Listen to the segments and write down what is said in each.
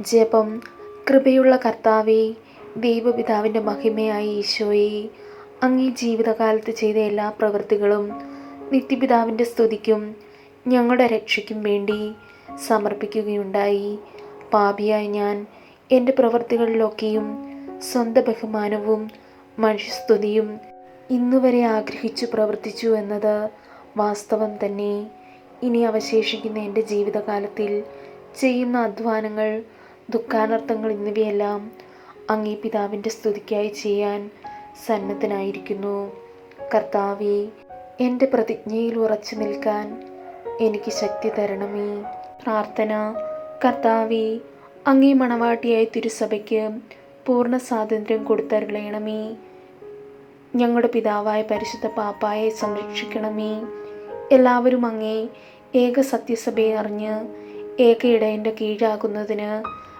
ജപം കൃപയുള്ള കർത്താവെ ദൈവപിതാവിന്റെ മഹിമയായ ഈശോയെ അങ്ങീ ജീവിതകാലത്ത് ചെയ്ത എല്ലാ പ്രവൃത്തികളും നിത്യപിതാവിന്റെ സ്തുതിക്കും ഞങ്ങളുടെ രക്ഷയ്ക്കും വേണ്ടി സമർപ്പിക്കുകയുണ്ടായി. പാപിയായ ഞാൻ എന്റെ പ്രവൃത്തികളിലൊക്കെയും സ്വന്തം ബഹുമാനവും മനുഷ്യസ്തുതിയും ഇന്നുവരെ ആഗ്രഹിച്ചു പ്രവർത്തിച്ചു എന്നത് വാസ്തവം തന്നെ. ഇനി അവശേഷിക്കുന്ന എന്റെ ജീവിതകാലത്തിൽ ചെയ്യുന്ന അധ്വാനങ്ങൾ ദുഃഖാനർത്ഥങ്ങൾ എന്നിവയെല്ലാം അങ്ങേ പിതാവിന്റെ സ്തുതിക്കായി ചെയ്യാൻ സന്നദ്ധനായിരിക്കുന്നു. കർത്താവെ എന്റെ പ്രതിജ്ഞയിൽ ഉറച്ചു നിൽക്കാൻ എനിക്ക് ശക്തി തരണമേ. പ്രാർത്ഥന കർത്താവെ അങ്ങേ മണവാട്ടിയായ തിരുസഭയ്ക്ക് പൂർണ സ്വാതന്ത്ര്യം കൊടുത്തരുളയണമേ ഞങ്ങളുടെ പിതാവായ പരിശുദ്ധ പാപ്പായെ സംരക്ഷിക്കണമേ. എല്ലാവരും അങ്ങേ ഏക സത്യസഭയെ അറിഞ്ഞ് ഏക ഇടയന്റെ കീഴാകുന്നതിന്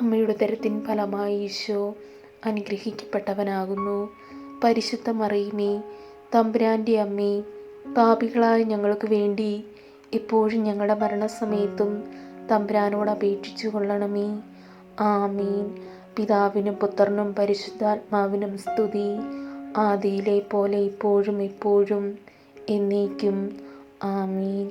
അമ്മയുടെ തരത്തിൻ ഫലമായി ഈശോ അനുഗ്രഹിക്കപ്പെട്ടവനാകുന്നു. പരിശുദ്ധ മറിയമേ തമ്പുരാന്റെ അമ്മേ പാപികളായ ഞങ്ങൾക്ക് വേണ്ടി എപ്പോഴും ഞങ്ങളുടെ മരണസമയത്തും തമ്പുരാനോട് അപേക്ഷിച്ചു കൊള്ളണമേ. ആമീൻ. പിതാവിനും പുത്രനും പരിശുദ്ധാത്മാവിനും സ്തുതി. ആദിയിലെ പോലെ ഇപ്പോഴും ഇപ്പോഴും എന്നേക്കും. ആമീൻ.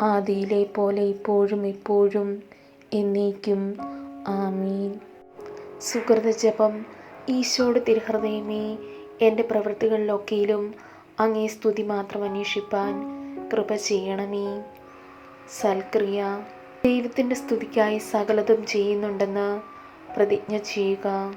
ആദിയിലെ പോലെ ഇപ്പോഴും ഇപ്പോഴും എന്നേക്കും. ആമീൻ. സുഹൃത ജപം. ഈശോയുടെ തിരുഹൃദയമേ എന്റെ പ്രവൃത്തികളിലൊക്കെയിലും അങ്ങേ സ്തുതി മാത്രം അന്വേഷിപ്പാൻ കൃപ ചെയ്യണമേ. സൽക്രിയ. ദൈവത്തിന്റെ സ്തുതിക്കായി സകലതും ചെയ്യുന്നുണ്ടെന്ന് പ്രതിജ്ഞ ചെയ്യുക.